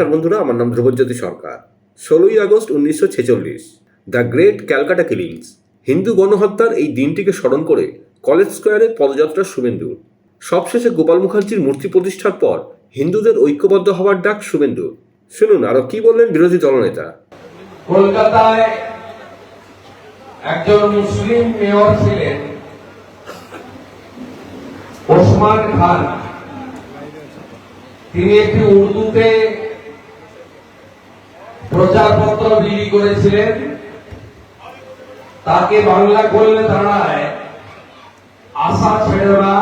নমস্কার বন্ধুরা, আমার নাম ধ্রুবজ্যোতি সরকার। ষোলোই আগস্ট উনিশশো ছেচল্লিশ, দ্য গ্রেট ক্যালকাটা কিলিংস। হিন্দু গণহত্যার এই দিনটিকে স্মরণ করে কলেজ স্কোয়ারে পদযাত্রা শুভেন্দুর সবশেষে গোপাল মুখার্জির মূর্তি প্রতিষ্ঠার পর হিন্দুদের ঐক্যবদ্ধ হওয়ার ডাক শুভেন্দুর শুনুন, আরও কি বললেন বিরোধী দলনেতা? কলকাতায় একজন মুসলিম মেয়র ছিলেন ওসমান খান। তিনি একটি উর্দুতে প্রচারপত্র বিলি করেছিলেন। তাকে বাংলা করলে দাঁড়ায় আশা ছেড়ে না,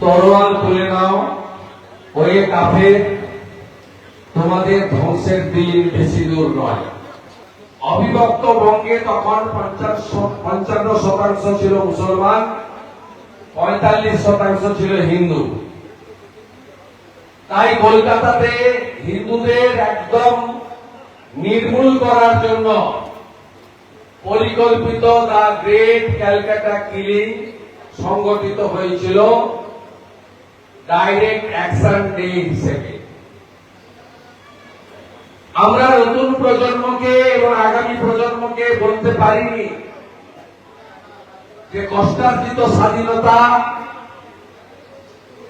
তরোয়াল তুলে নাও। ওয়ে কাফের, তোমাদের ধ্বংসের দিন বেশি দূর নয়। অবিভক্ত বঙ্গে তখন পঞ্চান্ন শতাংশ ছিল মুসলমান, পঁয়তাল্লিশ শতাংশ ছিল হিন্দু। তাই কলকাতাতে হিন্দুদের একদম নির্মূল করার জন্য পরিকল্পিত দা গ্রেট ক্যালকাটা কিলিং সংগঠিত হয়েছিল ডাইরেক্ট অ্যাকশন ডে হিসেবে। আমরা নতুন প্রজন্মকে এবং আগামী প্রজন্মকে বলতে পারিনি যে কষ্টার্জিত স্বাধীনতা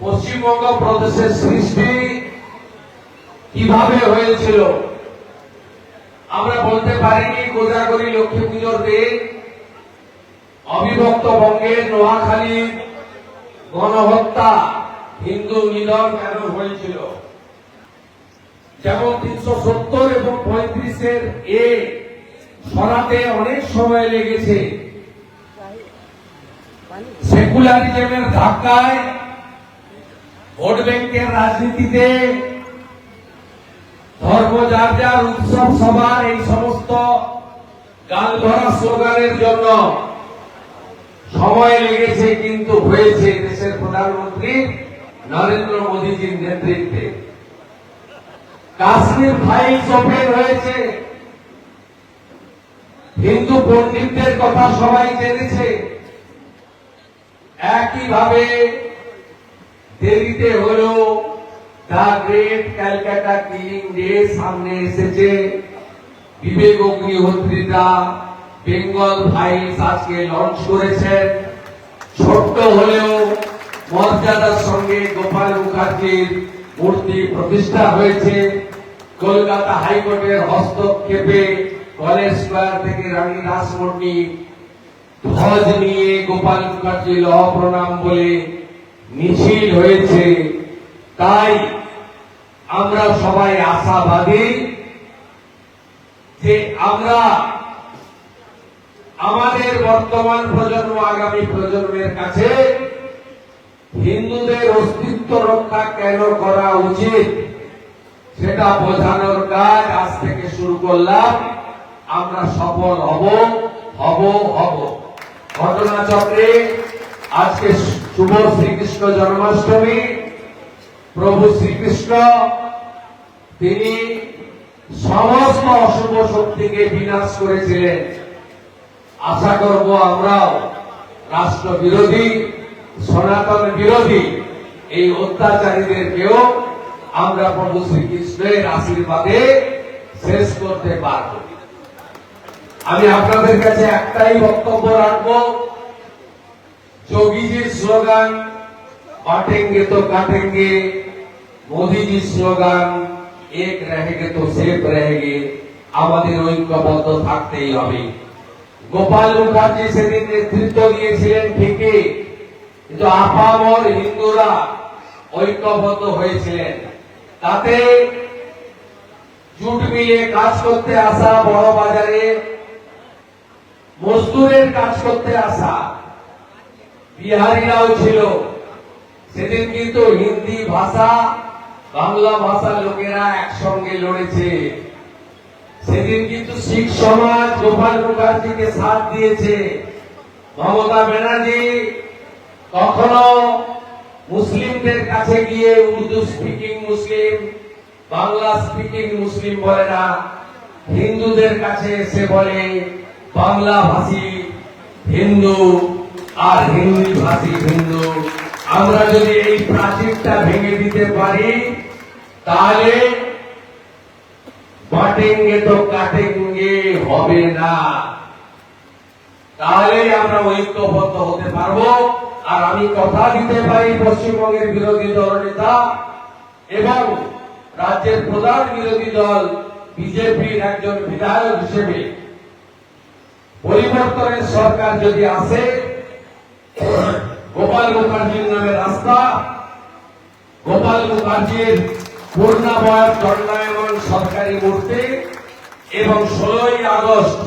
পশ্চিমবঙ্গ প্রদেশের সৃষ্টি কীভাবে হয়েছিল। আমরা বলতে পারিনি কোজাগরি লক্ষ্মী পুজোর দিন অবিভক্ত বঙ্গের নোয়াখালীর গণহত্যা হিন্দু নিধন কেন হয়েছিল? যেমন তিনশো সত্তর এবং পঁয়ত্রিশের এ সরাতে অনেক সময় লেগেছে। সেকুলারিজমের ধাক্কায় ভোট ব্যাংকের রাজনীতিতে যার যার উৎসব সভার এই সমস্ত গাল ভরা স্লোগানের জন্য সময় লেগেছে, কিন্তু হয়েছে দেশের প্রধানমন্ত্রী নরেন্দ্র মোদীজির নেতৃত্বে। কাশ্মীর ফাইলস ওপেন হয়েছে। হিন্দু পণ্ডিতদের কথা সবাই জেনেছে। একইভাবে দেরিতে হলো গ্রেট ক্যালকাটা কিলিং ডে সামনে এসেছে। বিবেক অগ্নিহোত্রীরা বেঙ্গল ফাইলস আজকে লঞ্চ করেছেন। ছোট্ট হলেও মর্যাদার সঙ্গে গোপাল মুখার্জির মূর্তি প্রতিষ্ঠা হয়েছে। কলকাতা হাইকোর্টের হস্তক্ষেপে কলেজ স্কোয়ার থেকে রানী রাসমণি ধ্বজ নিয়ে গোপাল মুখার্জি ল প্রণাম বলে মিছিল হয়েছে। তাই আমরা সবাই আশাবাদী যে আমরা আমাদের বর্তমান প্রজন্ম, আগামী প্রজন্মের কাছে হিন্দুদের অস্তিত্ব রক্ষা কেন করা উচিত সেটা বোঝানোর কাজ আজ থেকে শুরু করলাম। আমরা সফল হব হব হব। ঘটনাচক্রে আজকে শুভ শ্রীকৃষ্ণ জন্মাষ্টমী। প্রভু শ্রীকৃষ্ণ, তিনি সমস্ত অশুভ শক্তিকে বিনাশ করেছিলেন। আশা করব আমরাও রাষ্ট্র বিরোধী সনাতন বিরোধী এই অত্যাচারীদেরকেও আমরা প্রভু শ্রীকৃষ্ণের আশীর্বাদে শেষ করতে পারব। আমি আপনাদের কাছে একটাই বক্তব্য রাখব। যোগীজির স্লোগান, বাটেঙ্গে তো কাটেঙ্গে মোদী জি স্লোগান এক রেহেগে তো সেফ রেহেগে, আমাদের ঐক্যবদ্ধ থাকতেই হবে। গোপাল মুখার্জি সেদিন নেতৃত্ব দিয়েছিলেন ঠিকই, কিন্তু আপামর হিন্দুরা ঐক্যবদ্ধ হয়েছিলেন। তাতে জুট মিলে কাজ করতে আসা বড় বাজারে, মজদুরের কাজ করতে আসা বিহারিরাও ছিল। সেদিন কিন্তু হিন্দি ভাষা বাংলা ভাষার লোকেরা একসঙ্গে লড়েছে। সেদিন কিন্তু শিখ সমাজ গোপাল মুখার্জিকে সাথ দিয়েছে। মমতা ব্যানার্জি কখনো মুসলিমদের কাছে গিয়ে Urdu speaking Muslim, Bangla speaking Muslim বলে না। হিন্দুদের কাছে এসে বলে, বাংলা ভাষী হিন্দু আর হিন্দি ভাষী হিন্দু। আমরা যদি এই প্রাচীরটা ভেঙে দিতে পারি তাহলে বাটেঙ্গে তো কাটেঙ্গে হবে না। তাহলেই আমরা ঐক্যবদ্ধ হতে পারব। আর আমি কথা দিতে পারি পশ্চিমবঙ্গের বিরোধী দল নেতা এবং রাজ্যের প্রধান বিরোধী দল বিজেপির একজন বিধায়ক হিসেবে। পরিবর্তনের সরকার যদি আসে, গোপাল মুখার্জির নামে রাস্তা, গোপাল মুখার্জির দণ্ডায়মান সরকারি মূর্তি এবং ষোলোই আগস্ট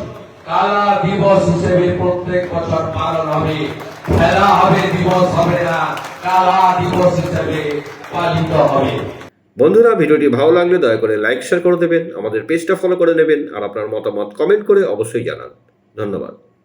কালা দিবস হিসেবে প্রত্যেক বছর পালন হবে। খেলা হবে, দিবস হবে না, কালা দিবস হিসেবে পালিত হবে। বন্ধুরা, ভিডিওটি ভালো লাগলে দয়া করে লাইক শেয়ার করে দেবেন। আমাদের পেজটা ফলো করে নেবেন। আর আপনার মতামত কমেন্ট করে অবশ্যই জানান। ধন্যবাদ।